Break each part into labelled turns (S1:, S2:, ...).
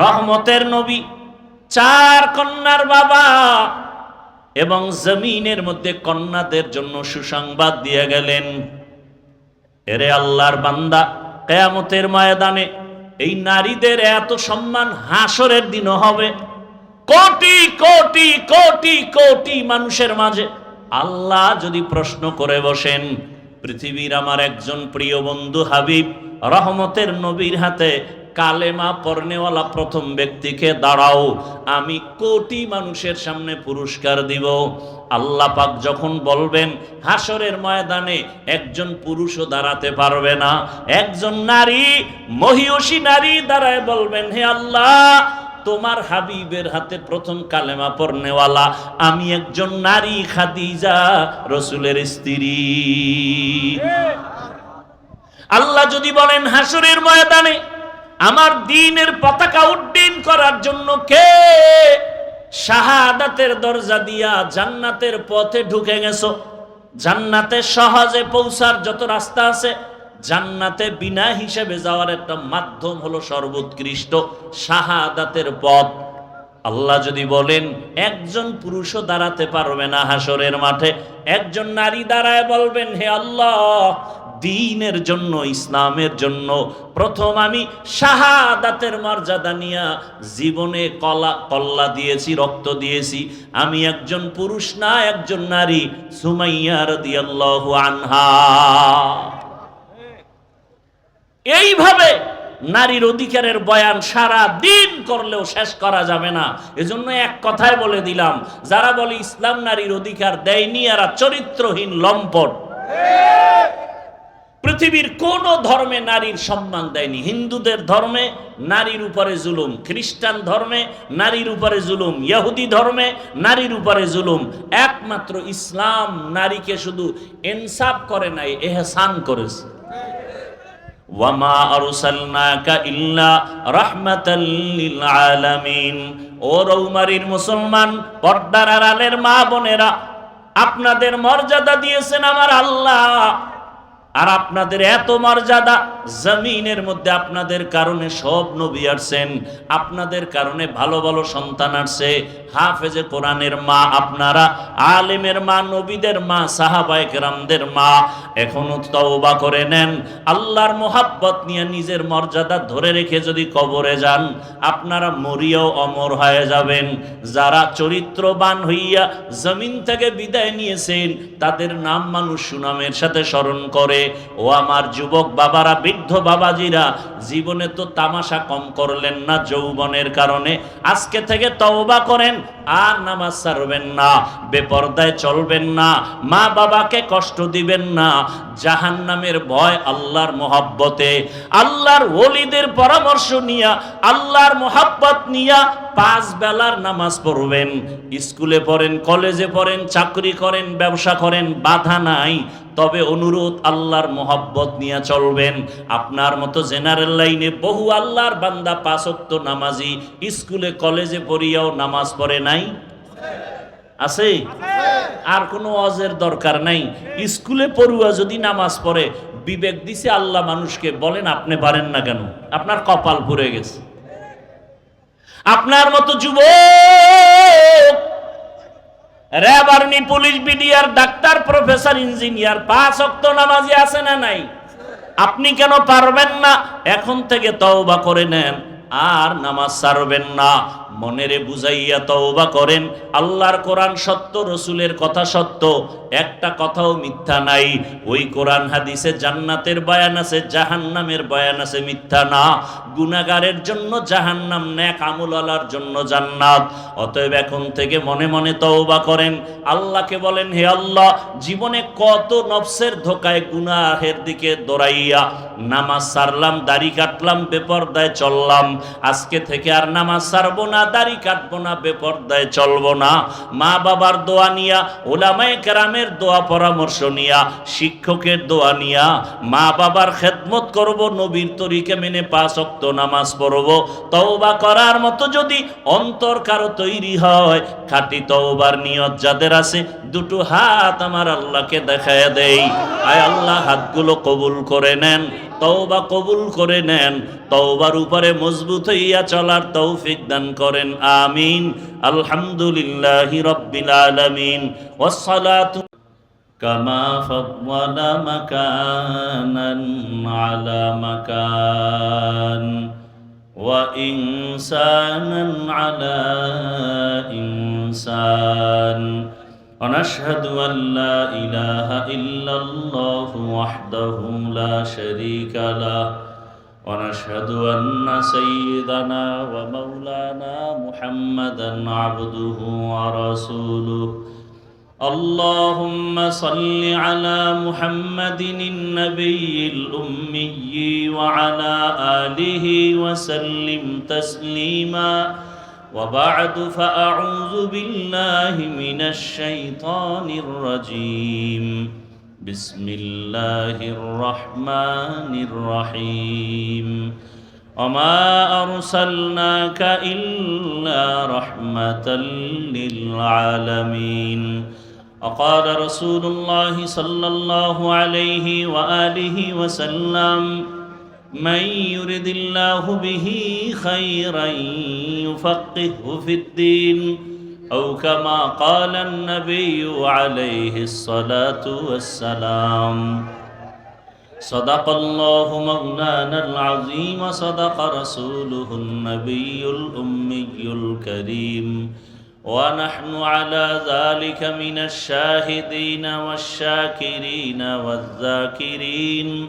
S1: রহমতের নবী, চার কন্যার বাবা এবং জমিনের মধ্যে কন্যাদের জন্য সুসংবাদ দিয়ে গেলেন। এরে আল্লাহর বান্দা, কেয়ামতের ময়দানে এই নারীদের এত সম্মান হাসরের দিনও হবে। কোটি কোটি কোটি কোটি মানুষের মাঝে আল্লাহ যদি প্রশ্ন করে বসেন, পৃথিবীর আমার একজন প্রিয় বন্ধু হাবিব, রহমতের নবীর হাতে কালেমা পর্নেওয়ালা প্রথম ব্যক্তিকে দাঁড়াও আমি কোটি মানুষের সামনে পুরস্কার দিব। আল্লাহ পাক যখন বলবেন হাসরের ময়দানে একজন পুরুষও দাঁড়াতে পারবে না একজন নারী মহিষী নারী দাঁড়ায় বলবেন হে আল্লাহ তোমার হাবিবের হাতে প্রথম কালেমা পড়নেওয়ালা আমি একজন নারী খাদিজা রসুলের স্ত্রী। আল্লাহ যদি বলেন হাসরের ময়দানে আমার দিনের পতাকা উড্ডীন করার জন্য কে শাহাদাতের দরজা দিয়া জান্নাতের পথে ঢুকে গেছো? জান্নাতে সহজে পৌঁছার যত রাস্তা আছে, জান্নাতে বিনা হিসেবে যাওয়ার একটা মাধ্যম হলো সর্বোৎকৃষ্ট শাহাদাতের পথ। আল্লাহ যদি বলেন, একজন পুরুষও দাঁড়াতে পারবে না হাসরের মাঠে, একজন নারী দাঁড়ায় বলবেন, হে আল্লাহ দিনের জন্য, ইসলামের জন্য প্রথম আমি শাহাদাতের মর্যাদা নিয়া জীবনে কলা, কল্লা দিয়েছি, রক্ত দিয়েছি। আমি একজন পুরুষ না, একজন নারী। সুমাইয়া রাদিয়াল্লাহু আনহা। এইভাবে নারীর অধিকারের বয়ান সারা দিন করলেও শেষ করা যাবে না। এজন্য এক কথায় বলে দিলাম, যারা বলে ইসলাম নারীর অধিকার দেয়নি, এরা চরিত্রহীন, লম্পট। পৃথিবীর কোন ধর্মে নারীর সম্মান দেয়নি। হিন্দুদের ধর্মে নারীর উপরে জুলুম, খ্রিস্টান ধর্মে নারীর উপরে জুলুম, ইহুদি ধর্মে নারীর উপরে জুলুম। একমাত্র ইসলাম নারীকে শুধু ইনসাফ করে নাই এহসান করেছে। ওয়ামা আলামিন। মুসলমান মা বোনেরা, আপনাদের মর্যাদা দিয়েছেন আমার আল্লাহ। আর আপনাদের এত মর্যাদা, জমিনের মধ্যে আপনাদের কারণে সব নবী আসছেন, আপনাদের কারণে ভালো ভালো সন্তান আসছে। হাফেজে কোরআনের মা আপনারা, আলেমের মা, নবীদের মা, সাহাবায়ে কেরামদের মা, এখনও তওবা করে নেন। আল্লাহর মোহাব্বত নিয়ে নিজের মর্যাদা ধরে রেখে যদি কবরে যান, আপনারা মরিয়াও অমর হয়ে যাবেন। যারা চরিত্রবান হইয়া জমিন থেকে বিদায় নিয়েছেন, তাদের নাম মানুষ সুনামের সাথে স্মরণ করে। ও আমার যুবক বাবারা, বৃদ্ধ বাবাজিরা, জীবনে তো তামাশা কম করলেন না যৌবনের কারণে। আজকে থেকে তওবা করেন, আর নামাজ ছাড়বেন না, বেপর্দায় চলবেন না, মা বাবাকে কষ্ট দিবেন না। জাহান নামের ভয় আল্লাহর মোহাব্বতে। আল্লাহর ওলিদের পরামর্শ নিয়া, আল্লাহর মোহাব্বত নিয়া পাঁচ বেলার নামাজ পড়বেন। স্কুলে পড়েন, কলেজে পড়েন, চাকরি করেন, ব্যবসা করেন, বাধা নাই। তবে অনুরোধ, আল্লাহর মোহাব্বত নিয়ে চলবেন। আপনার মতো জেনারেল লাইনে বহু আল্লাহর বান্দা পাঁচক্ত নামাজি, স্কুলে, কলেজে পড়িয়াও নামাজ পড়ে নাই? আছে? আর কোনো অজের দরকার নাই। স্কুলে পড়ুয়া যদি নামাজ পড়ে, বিবেক দিছে আল্লাহ মানুষকে, বলেন আপনি পারেন না কেন? আপনার কপাল পুড়ে গেছে। আপনার মতো যুবক RAB army, police, BDR, doctor, professor, engineer, পাঁচ অক্ত নামাজি আছে না নাই? আপনি কেন পারবেন না? এখন থেকে তওবা করে নেন, আর নামাজ ছাড়বেন না। মনেরে বুঝাইয়া তওবা করেন, আল্লাহর কোরআন সত্য, রসুলের কথা সত্য, একটা কথাও মিথ্যা নাই। ওই কোরআন হাদিসে জান্নাতের বয়ান আছে, জাহান্নামের বয়ান আছে, মিথ্যা না। গুনাগারের জন্য জাহান্নাম, ন্যাক আমুলালার জন্য জান্নাত। অতএব এখন থেকে মনে মনে তওবা করেন। আল্লাহকে বলেন, হে আল্লাহ, জীবনে কত নফসের ধোকায় গুনাহের দিকে দৌড়াইয়া নামাজ সারলাম, দাড়ি কাটলাম, বেপরদায় চললাম। আজকে থেকে আর নামাজ সারবো না। দাড়ি কাটবো না, বেপরদায় চলবো না। মা বাবার দোয়া নিয়া, ওলামায়ে কেরামের দোয়া পরামর্শ নিয়া, শিক্ষকের দোয়া নিয়া, মা বাবার খেদমত করব, নবীর তরিকে মেনে পাঁচ অক্ত নামাজ পড়ব। তওবা করার মতো যদি অন্তর কারও তৈরি হয়, খাটি তওবার নিয়ত যাদের আছে, দুটো হাত আমার আল্লাহকে দেখায় দেই। আয় আল্লাহ, হাতগুলো কবুল করে নেন। তওবা কবুল করে নেন তওবার উপরে মজবুত হইয়া চলার তৌফিক দান করেন আমিন আলহামদুলিল্লাহি রাব্বিল আলামিন ওয়াসসালাতু كما فضل مكانا على مكان وإنسانا على إنسان ونشهد أن لا إله إلا الله وحده لا شريك له. ونشهد أن سيدنا ومولانا محمدا عبده ورسوله. اللهم صل على محمد النبي الأمي وعلى آله وسلم تسليما. وبعد فأعوذ بالله من الشيطان الرجيم بسم الله الرحمن الرحيم وما أرسلناك إلا رحمة للعالمين وقال رسول الله صلى الله عليه وآله وسلم من يرد الله به خيرا يفقهه في الدين أو كما قال النبي عليه الصلاة والسلام. صدق الله مولانا العظيم وصدق رسوله النبي الأمي الكريم. ونحن على ذلك من الشاهدين والشاكرين والذاكرين.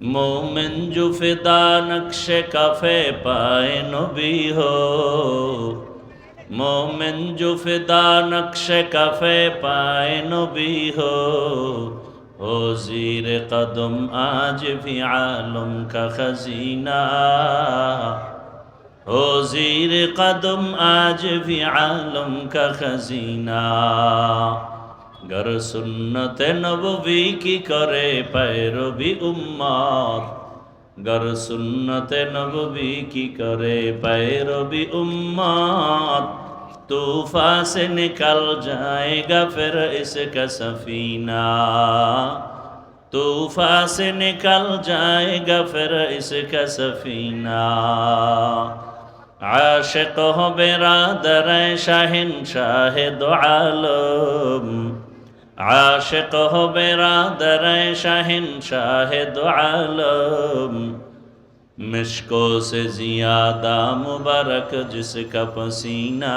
S1: মোমেন জুফিদা নকশে কাফে পায় নবী হো মোমেন জুফিদা নকশে কাফে পায় নবী হো ہو زیر قدم آج بھی عالم کا خزینہ ہو زیر قدم آج بھی عالم کا خزینہ का खजीना गर सुन्नत नबवी की करे पैरवी उम्मत गर सुन्नत नबवी की करे पैरवी उम्मत तूफा से निकल जाएगा फिर इसका सफीना तूफा से निकल जाएगा फिर इसका सफीना आशिक हो बेरादर शाहिन शाहिद आलम আশেক হবে রাধারায় শাহিন শাহেদ আলম। মিশকো সে জিয়াদা মুবারক জিসকা পসিনা।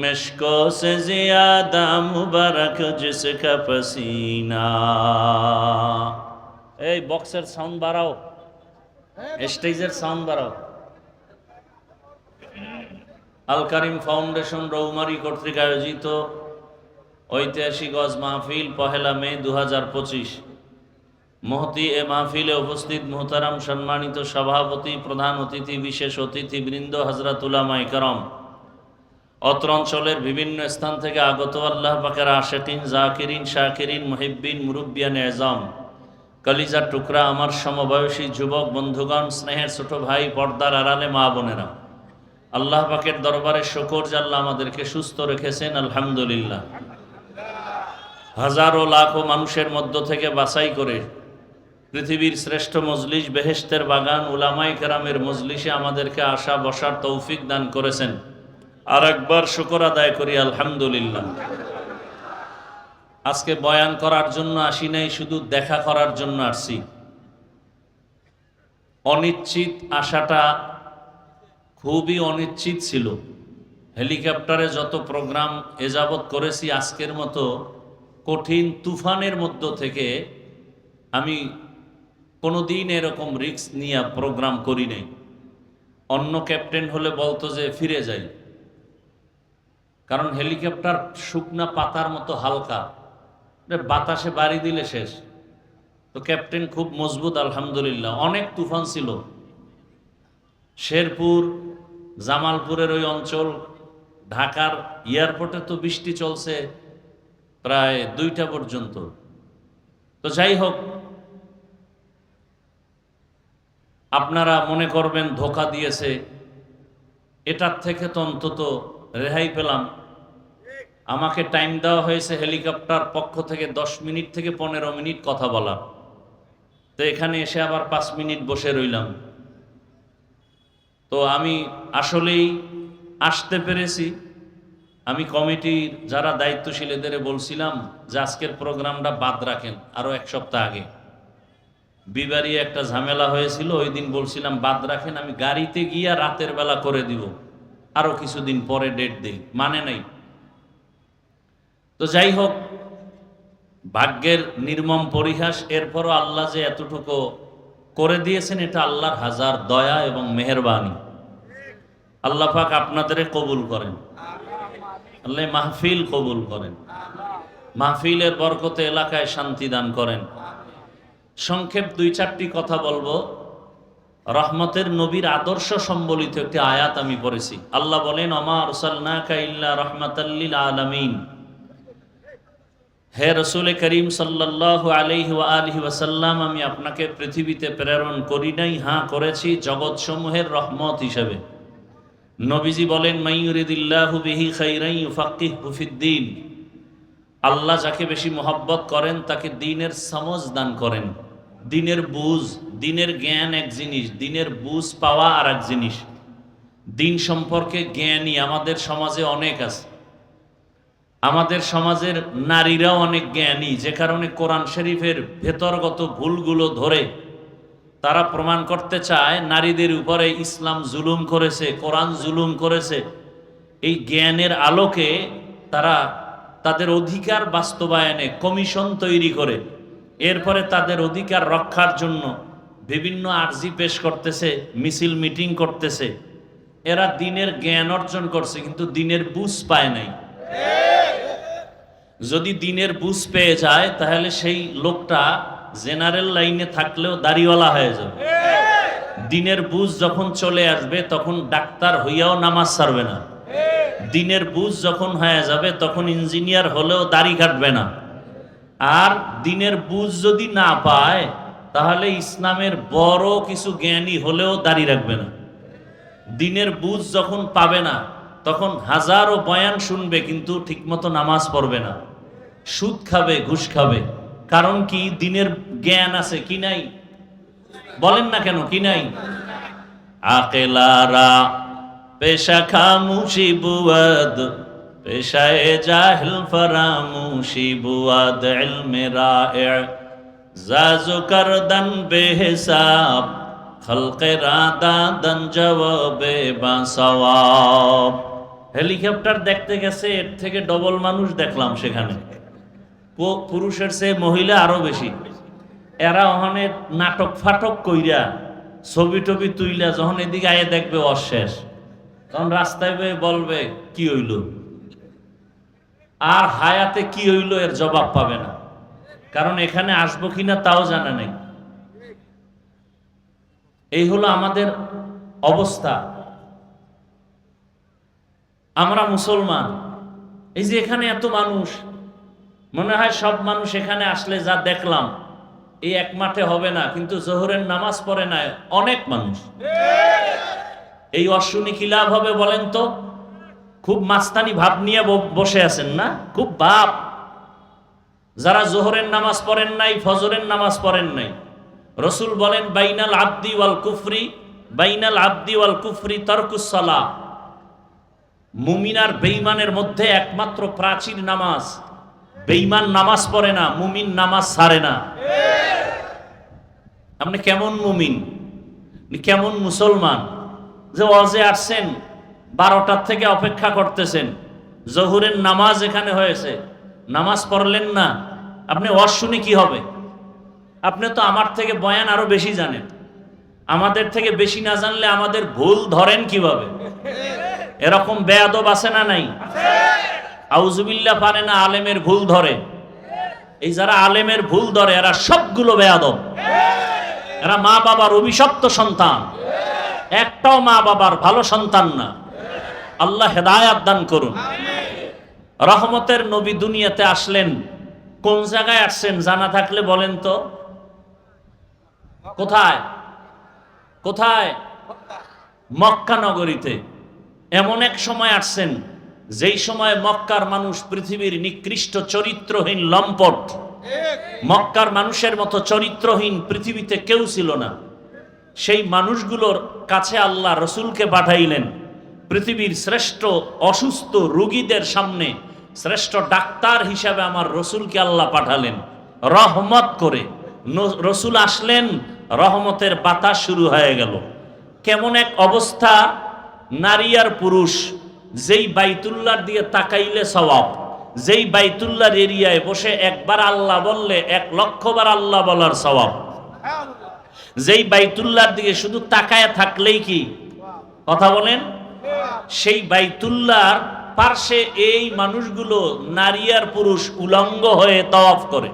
S1: মিশকো সে জিয়াদা মুবারক জিসকা পসিনা। এই বক্সের সাউন্ড বাড়াও। স্টেজের সাউন্ড বাড়াও। আল কারিম ফাউন্ডেশন রৌমারি কর্তৃক আয়োজিত ঐতিহাসিক অজ মাহফিল পহেলা মে দু হাজার পঁচিশ। মহতি এ মাহফিলে উপস্থিত মোহতারাম সম্মানিত সভাপতি, প্রধান অতিথি, বিশেষ অতিথি বৃন্দ হজরতুল্লামাই করম। অত্র অঞ্চলের বিভিন্ন স্থান থেকে আগত আল্লাহ পাকের আশেকিন, জাকিরিন, শাকিরিন, মহিব্বিন, মুরুব্বিয়ান এজম কলিজার টুকরা আমার সমবয়সী যুবক, বন্ধুগণ, স্নেহের ছোট ভাই, পর্দার আড়ালে মা বোনেরা। আল্লাহ পাকের দরবারে শকর জাল্লা আমাদেরকে সুস্থ রেখেছেন, আলহামদুলিল্লাহ। হাজারো লাখো মানুষের মধ্য থেকে বাছাই করে পৃথিবীর শ্রেষ্ঠ মজলিস বেহেস্তের বাগান উলামাই কেরামের মজলিসে আমাদেরকে আসা বসার তৌফিক দান করেছেন। আর একবার শুকর আদায় করি, আলহামদুলিল্লাহ। আজকে বয়ান করার জন্য আসি নাই, শুধু দেখা করার জন্য আসছি। অনিশ্চিত আশাটা খুবই অনিশ্চিত ছিল। হেলিকপ্টারে যত প্রোগ্রাম এযাবৎ করেছি, আজকের মতো কঠিন তুফানের মধ্য থেকে আমি কোনো দিন এরকম রিস্ক নিয়ে প্রোগ্রাম করি নাই। অন্য ক্যাপ্টেন হলে বলতো যে ফিরে যাই। কারণ হেলিকপ্টার শুকনা পাতার মতো হালকা। বাতাসে বাড়ি দিলে শেষ। তো ক্যাপ্টেন খুব মজবুত, আলহামদুলিল্লাহ। অনেক তুফান ছিল। শেরপুর, জামালপুরের ওই অঞ্চল, ঢাকার এয়ারপোর্টে তো বৃষ্টি চলছে। প্রায় দুইটা পর্যন্ত। তো যাই হোক, আপনারা মনে করবেন ধোকা দিয়েছে। এটার থেকে তো অন্তত রেহাই পেলাম। আমাকে টাইম দেওয়া হয়েছে হেলিকপ্টার পক্ষ থেকে দশ মিনিট থেকে পনেরো মিনিট কথা বলার। তো এখানে এসে আবার পাঁচ মিনিট বসে রইলাম। তো আমি আসলেই আসতে পেরেছি। আমি কমিটির যারা দায়িত্বশীল এদের বলছিলাম যে আজকের প্রোগ্রামটা বাদ রাখেন আরও এক সপ্তাহ আগে। বিবারি একটা ঝামেলা হয়েছিল, ওই দিন বলছিলাম বাদ রাখেন, আমি গাড়িতে গিয়া রাতের বেলা করে দিব। আরও কিছুদিন পরে ডেট দিই মানে নাই। তো যাই হোক, ভাগ্যের নির্মম পরিহাস, এরপরও আল্লাহ যে এতটুকু করে দিয়েছেন, এটা আল্লাহর হাজার দয়া এবং মেহরবানি। আল্লাহ পাক আপনাদের কবুল করেন। আল্লাহ মাহফিল কবুল করেন। মাহফিলের বরকতে এলাকায় শান্তি দান করেন। সংক্ষেপ দুই চারটি কথা বলব। রহমতের নবীর আদর্শ সম্বলিত একটি আয়াত আমি পড়েছি। আল্লাহ বলেন অমা রসাল্লাকা ইল্লা আলামিন। হে রসুল করিম সাল্লাহ আলহি আলহি ওয়াসাল্লাম, আমি আপনাকে পৃথিবীতে প্রেরণ করি নাই হাঁ করেছি, জগৎসমূহের রহমত হিসেবে। নবীজি বলেন মাইয়ুরিদিল্লাহু আল্লাহ যাকে বেশি মহব্বত করেন, তাকে দিনের সমজ দান করেন। দিনের বুঝ, দিনের জ্ঞান এক জিনিস, দিনের বুঝ পাওয়া আর এক জিনিস। দিন সম্পর্কে জ্ঞানী আমাদের সমাজে অনেক আছে। আমাদের সমাজের নারীরাও অনেক জ্ঞানী, যে কারণে কোরআন শরীফের ভেতরগত ভুলগুলো ধরে তারা প্রমাণ করতে চায় নারীদের উপরে ইসলাম জুলুম করেছে কোরআন জুলুম করেছে। এই জ্ঞানের আলোকে তারা তাদের অধিকার বাস্তবায়নে কমিশন তৈরি করে। এরপরে তাদের অধিকার রক্ষার জন্য বিভিন্ন আর্জি পেশ করতেছে মিছিল মিটিং করতেছে। এরা দিনের জ্ঞান অর্জন করছে কিন্তু দিনের বুঝ পায় নাই। যদি দিনের বুঝ পেয়ে যায় তাহলে সেই লোকটা জেনারেল লাইনে থাকলেও দাড়িওয়ালা হয়ে যাবে। দিনের বুঝ যখন চলে আসবে তখন ডাক্তার হইয়াও নামাজ ছাড়বে না। দিনের বুঝ যখন হয়ে যাবে তখন ইঞ্জিনিয়ার হলেও দাড়ি কাটবে না। আর দিনের বুঝ যদি না পায় তাহলে ইসলামের বড় কিছু জ্ঞানী হলেও দাড়ি রাখবে না। দিনের বুঝ যখন পাবে না তখন হাজারো বয়ান শুনবে কিন্তু ঠিকমতো নামাজ পড়বে না। সুদ খাবে ঘুষ খাবে। কারণ কি দিনের জ্ঞান আছে, কি নাই? বলেন না কেন, কি নাই? আকেলারা পেশা খামুশি বুয়াদ, পেশায় জাহিল ফরামুশি বুয়াদ ইলমে রায়ে। জাজু করদন বেহিসাব, খলকে রাদা দন জবাবে বাসওয়াব হেলিকপ্টার দেখতে গেছে, এর থেকে ডবল মানুষ দেখলাম সেখানে। পুরুষের চেয়ে মহিলা আরও বেশি। এরা ওখানে নাটক ফাটক কইরা ছবি টবি তুইলা যখন এদিকে আয়ে দেখবে অশেষ। তখন রাস্তায় বেয়ে বলবে, কি হইল? আর হায়াতে কি হইল এর জবাব পাবে না। কারণ এখানে আসব কিনা তাও জানা নেই। এই হলো আমাদের অবস্থা। আমরা মুসলমান। এই যে এখানে এত মানুষ মনে হয় সব মানুষ এখানে আসলে যা দেখলাম, এই এক মাঠে হবে না, কিন্তু জোহরের নামাজ পড়ে না অনেক মানুষ। এই অশ্বনী কি লাভ হবে বলেন তো? খুব মাস্তানি ভাব নিয়ে বসে আছেন না? খুব ভাব। যারা জোহরের নামাজ পড়েন নাই, ফজরের নামাজ পড়েন নাই। রসুল বলেন, বাইনাল আব্দি ওয়াল কুফরি, বাইনাল আব্দি ওয়াল কুফরি তরকুসলা মুমিনার বেইমানের মধ্যে একমাত্র প্রাচীর নামাজ। বেইমান নামাজ পড়ে না, মুমিন নামাজ ছাড়ে না। আপনি কেমন মুমিন? কেমন মুসলমান? যে অজে আসছেন, বারোটার থেকে অপেক্ষা করতেছেন, জহুরের নামাজ এখানে হয়েছে, নামাজ পড়লেন না, আপনি ওয়াজ শুনে কি হবে? আপনি তো আমার থেকে বয়ান আরও বেশি জানেন। আমাদের থেকে বেশি না জানলে আমাদের ভুল ধরেন কীভাবে? এরকম বেয়াদব আছে না নাই? আউজুবিল্লাহ পারে না, আলেমের ভুল ধরে। এই যারা আলেমের ভুল ধরে, এরা সবগুলো বেয়াদব। এরা মা বাবার অভিশপ্ত সন্তান। একটাও মা বাবার ভালো সন্তান না। আল্লাহ হেদায়াত দান করুন। রহমতের নবী দুনিয়াতে আসলেন, কোন জায়গায় আসছেন জানা থাকলে বলেন তো? কোথায়? কোথায়? মক্কা নগরীতে। এমন এক সময় আসছেন যেই সময় মক্কার মানুষ পৃথিবীর নিকৃষ্ট চরিত্রহীন লম্পট, মক্কার মানুষের মতো চরিত্রহীন পৃথিবীতে কেউ ছিল না, সেই মানুষগুলোর কাছে আল্লাহ রসুলকে পাঠাইলেন, পৃথিবীর শ্রেষ্ঠ অসুস্থ রোগীদের সামনে শ্রেষ্ঠ ডাক্তার হিসাবে আমার রসুলকে আল্লাহ পাঠালেন। রহমত করে রসুল আসলেন, রহমতের বাতাস শুরু হয়ে গেল। কেমন এক অবস্থা, নারী আর পুরুষ যেই বাইতুল্লার দিয়ে তাকাইলে সওয়াব, যেই বাইতুল্লার এরিয়ায় বসে একবার আল্লাহ বললে, এক লক্ষবার আল্লাহ বলার সওয়াব। যেই বাইতুল্লার দিকে শুধু তাকায় থাকলেই কি? কথা বলেন? সেই বাইতুল্লার পার্শ্বে এই মানুষগুলো নারী আর পুরুষ উলঙ্গ হয়ে তওয়াফ করে।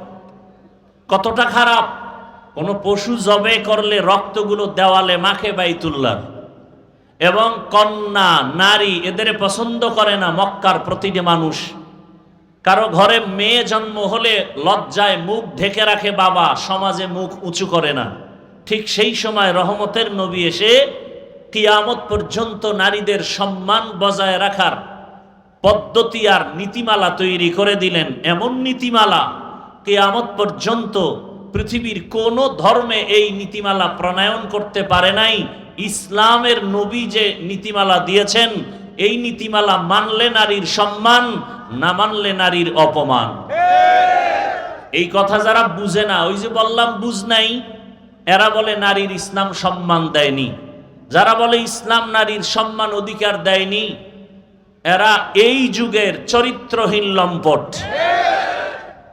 S1: কতটা খারাপ? কোন পশু জবে করলে রক্তগুলো দেওয়ালে মাখে বাইতুল্লার এবং কন্যা, নারী এদের পছন্দ করে না মক্কার প্রতিটি মানুষ। কারও ঘরে মেয়ে জন্ম হলে লজ্জায় মুখ ঢেকে রাখে বাবা, সমাজে মুখ উঁচু করে না। ঠিক সেই সময় রহমতের নবী এসে কিয়ামত পর্যন্ত নারীদের সম্মান বজায় রাখার পদ্ধতি আর নীতিমালা তৈরি করে দিলেন। এমন নীতিমালা কেয়ামত পর্যন্ত পৃথিবীর কোনো ধর্মে এই নীতিমালা প্রণয়ন করতে পারে নাই। ইসলামের নবী যে নীতিমালা দিয়েছেন, এই নীতিমালা মানলে নারীর সম্মান, না মানলে নারীর অপমান? এই কথা যারা বুঝে না, ওই যে বললাম বুঝ নাই, এরা বলে নারীর ইসলাম সম্মান দেয়নি। যারা বলে ইসলাম নারীর সম্মান অধিকার দেয়নি, এরা এই যুগের চরিত্রহীন লম্পট।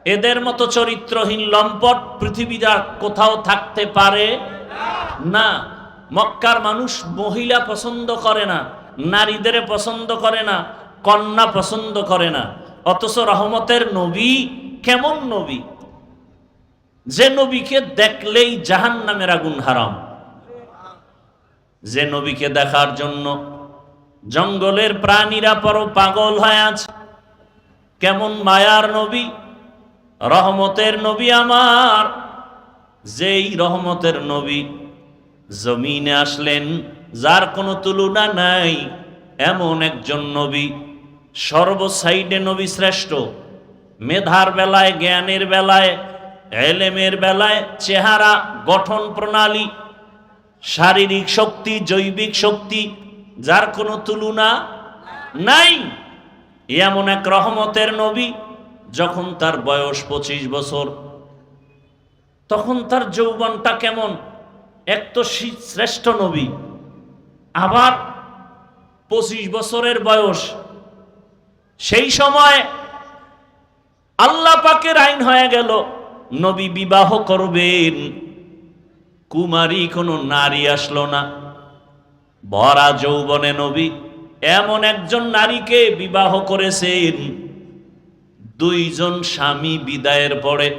S1: এদের মতো চরিত্রহীন লম্পট পৃথিবীর কোথাও থাকতে পারে না। মক্কার মানুষ মহিলা পছন্দ করে না, নারীদের পছন্দ করে না, কন্যা পছন্দ করে না। অথচ রহমতের নবী কেমন নবী? যে নবীকে দেখলেই জাহান নামের আগুন হারাম। যে নবীকে দেখার জন্য জঙ্গলের প্রাণীরা পর পাগল হয়ে আছে। কেমন মায়ার নবী? রহমতের নবী আমার। যেই রহমতের নবী জমিনে আসলেন, যার কোনো তুলনা নাই। এমন একজন নবী সর্ব সাইডে নবী শ্রেষ্ঠ। মেধার বেলায়, জ্ঞানের বেলায়, এলেমের বেলায়, চেহারা, গঠন প্রণালী, শারীরিক শক্তি, জৈবিক শক্তি, যার কোনো তুলনা নাই। এমন এক রহমতের নবী, যখন তার বয়স পঁচিশ বছর, তখন তার যৌবনটা কেমন? এক তো শ্রেষ্ঠ নবী। আবার পঁচিশ বছরের বয়স। সেই সময় আল্লাহ পাকের আইন হয়ে গেল, নবী বিবাহ করবেন। কুমারী কোনো নারী আসলো না। ভরা যৌবনে নবী এমন একজন নারীকে বিবাহ করেছেন। দুইজন স্বামী বিদায়ের পরে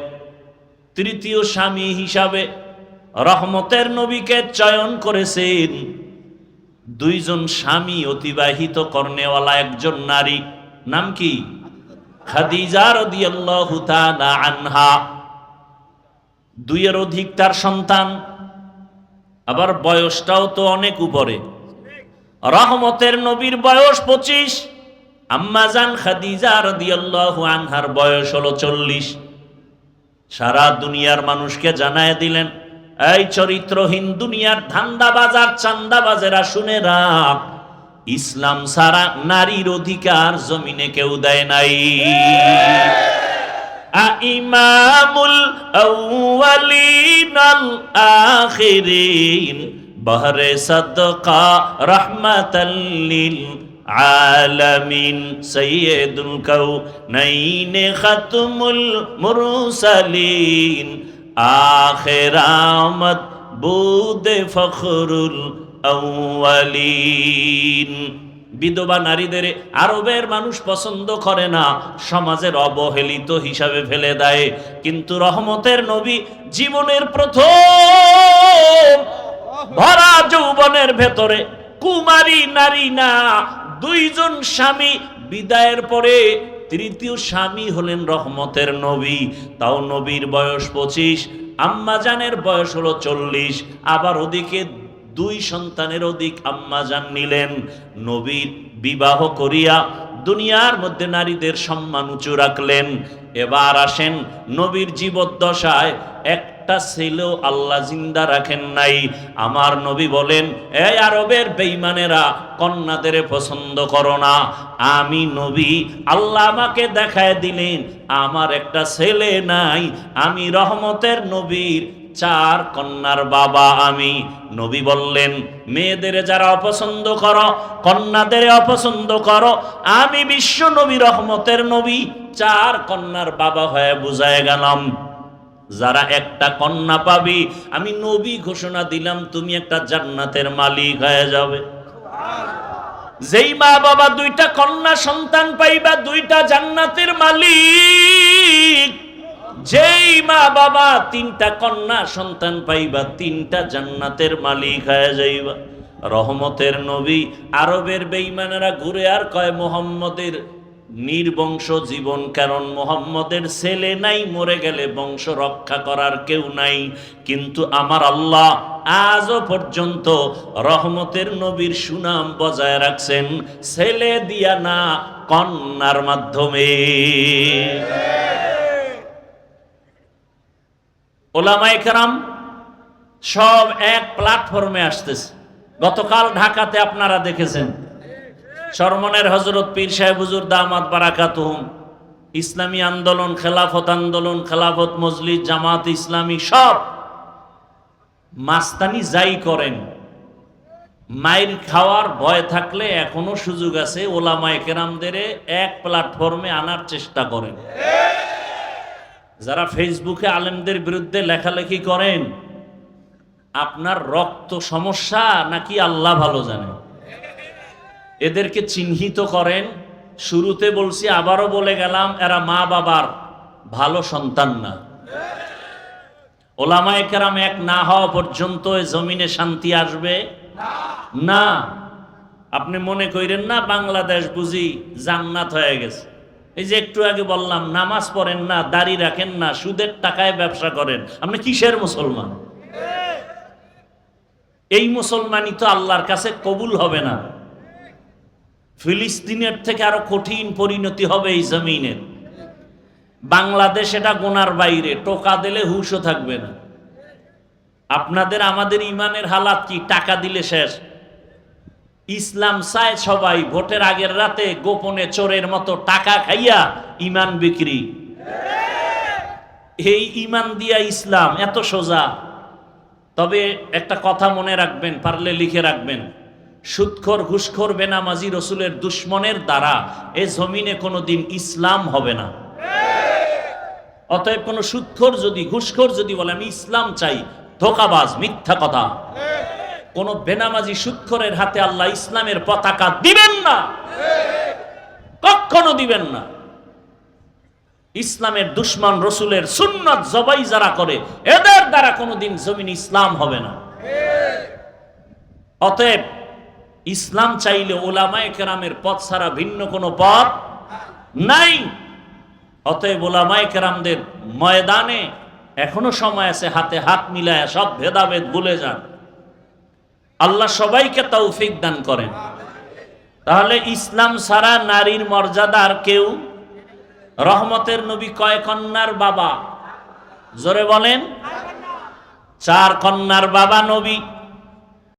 S1: তৃতীয় স্বামী হিসাবে রহমতের নবীকে চয়ন করেছেন। দুইজন স্বামী অতিবাহিত কর্নেওয়ালা একজন নারী, নাম কি? খাদিজা রাদিয়াল্লাহু তাআলা আনহা। দুইয়ের অধিক তার সন্তান, আবার বয়সটাও তো অনেক উপরে। রহমতের নবীর বয়স পঁচিশ আম্মাজান খাদিজা রাদিয়াল্লাহু আনহার বয়স হলো চল্লিশ। সারা দুনিয়ার মানুষকে জানায় দিলেন এই চরিত্রহীন দুনিয়ার ধান্দা বাজার চান্দা বাজেরা শুনে রাখ ইসলাম সারা নারীর অধিকার জমিনে কেউ দেয় নাই। ইমামুল আউয়ালিনাল আখিরিন। বহরে সদকা রহমাতাল লিল আলামিন। সৈয়দুল কাউনাইন খাতমুল মুরসালিন। আখির আমদ বুদ ফখরুল আউয়ালিন। বিধবা নারীদের আরবের মানুষ পছন্দ করে না, সমাজের অবহেলিত হিসাবে ফেলে দেয়। কিন্তু রহমতের নবী জীবনের প্রথম ভরা যৌবনের ভেতরে কুমারী নারী না, দুইজন স্বামী বিদায়ের পরে তৃতীয় স্বামী হলেন রহমতের নবী, তাও নবীর বয়স পঁচিশ আম্মাজানের বয়স হল চল্লিশ, আবার ওদিকে দুই সন্তানের অধিক আম্মাজান নিলেন। নবীর বিবাহ করিয়া দুনিয়ার মধ্যে নারীদের সম্মান উঁচু রাখলেন। এবার আসেন নবীর জীবদ্দশায় একটা ছেলেও আল্লাহ জিন্দা রাখেন নাই। আমার নবী বলেন, এই আরবের বেইমানেরা কন্যাদের পছন্দ করো না। আমি নবী, আল্লাহ আমাকে দেখায় দিলেন, আমার একটা ছেলে নাই, আমি রহমতের নবীর চার কন্যার বাবা আমি। নবী বললেন, মেয়েদের যারা অপছন্দ করো, কন্যাদের অপছন্দ করো, আমি বিশ্ব নবী, রহমতের নবী, চার কন্যার বাবা হয়ে বুঝায় গেলাম। যারা একটা কন্যা পাবি, আমি নবী ঘোষণা দিলাম, তুমি একটা জান্নাতের মালিক হয়ে যাবে। যেই মা বাবা দুইটা কন্যা সন্তান পাইবা, দুইটা জান্নাতের মালিক। যেই মা বাবা তিনটা কন্যা সন্তান পাইবা, তিনটা জান্নাতের মালিক হয়ে যাইবা। রহমতের নবী, আরবের বেইমানেরা ঘুরে আর কয়, মোহাম্মদের নির্বংশ জীবন, কারণ মোহাম্মদের ছেলে নাই, মরে গেলে বংশ রক্ষা করার কেউ নাই। কিন্তু আমার আল্লাহ আজও পর্যন্ত রহমতের নবীর সুনাম বজায় রাখছেন, ছেলে দিয়া না, কন্যার মাধ্যমে। ওলামাই কেরাম সব এক প্ল্যাটফর্মে আসতেছে। গতকাল ঢাকাতে আপনারা দেখেছেন। সরমনের হজরত পীর সাহেব হুজুর দামাত বারাকাতুহুম। ইসলামী আন্দোলন, খেলাফত আন্দোলন, খেলাফত মজলিস, জামাত ইসলামী সব মাস্তানি যাই করেন মাইর খাওয়ার ভয় থাকলে এখনও সুযোগ আছে ওলামায়ে কেরামদের এক প্ল্যাটফর্মে আনার চেষ্টা করেন। যারা ফেসবুকে আলেমদের বিরুদ্ধে লেখালেখি করেন, আপনার রক্ত সমস্যা নাকি আল্লাহ ভালো জানে? এদেরকে চিহ্নিত করেন। শুরুতে বলছি, আবারও বলে গেলাম, এরা মা বাবার ভালো সন্তান না। ওলামায়ে কেরাম এক না হওয়া পর্যন্ত জমিনে শান্তি আসবে? না। আপনি মনে করেন না, বাংলাদেশ বুঝি জান্নাত হয়ে গেছে। এই যে একটু আগে বললাম, নামাজ পড়েন না, দাড়ি রাখেন না, সুদের টাকায় ব্যবসা করেন। আপনি কিসের মুসলমান? এই মুসলমানই তো আল্লাহর কাছে কবুল হবে না। ফিলিস্তিনের থেকে আরও কঠিন পরিণতি হবে এই জমিনের বাংলাদেশ এটা গোনার বাইরে, টোকা দিলে হুশও থাকবে না। আপনাদের আমাদের ইমানের হালাত কি? টাকা দিলে শেষ। ইসলাম চায় সবাই ভোটের আগের রাতে গোপনে চোরের মতো টাকা খাইয়া ইমান বিক্রি। এই ইমান দিয়া ইসলাম এত সোজা। তবে একটা কথা মনে রাখবেন, পারলে লিখে রাখবেন। সুৎখর ঘুষখোর বেনামাজি রসুলের দুশ্মনের দ্বারা এ জমিনে কোনোদিন ইসলাম হবে না। অতএব কোন সুৎখর যদি, ঘুষখোর যদি বলে, আমি ইসলাম চাই, ধোকাবাজ, মিথ্যা কথা। কোন বেনামাজি সুৎখরের হাতে আল্লাহ ইসলামের পতাকা দিবেন না। কখনো দিবেন না। ইসলামের দুশ্মন রসুলের সুন্নত জবাই যারা করে, এদের দ্বারা কোনোদিন জমিন ইসলাম হবে না। অতএব ইসলাম চাইলে ওলামায়ে কেরামের পথ ছাড়া ভিন্ন কোনো পথ নাই। অতএব ওলামায়ে কেরামদের ময়দানে এখনও সময় আছে হাতে হাত মিলায় সব ভেদাভেদ ভুলে যান। আল্লাহ সবাইকে তৌফিক দান করেন। তাহলে ইসলাম ছাড়া নারীর মর্যাদা আর কেউ? রহমতের নবী কয় কন্যার বাবা? জোরে বলেন। চার কন্যার বাবা নবী।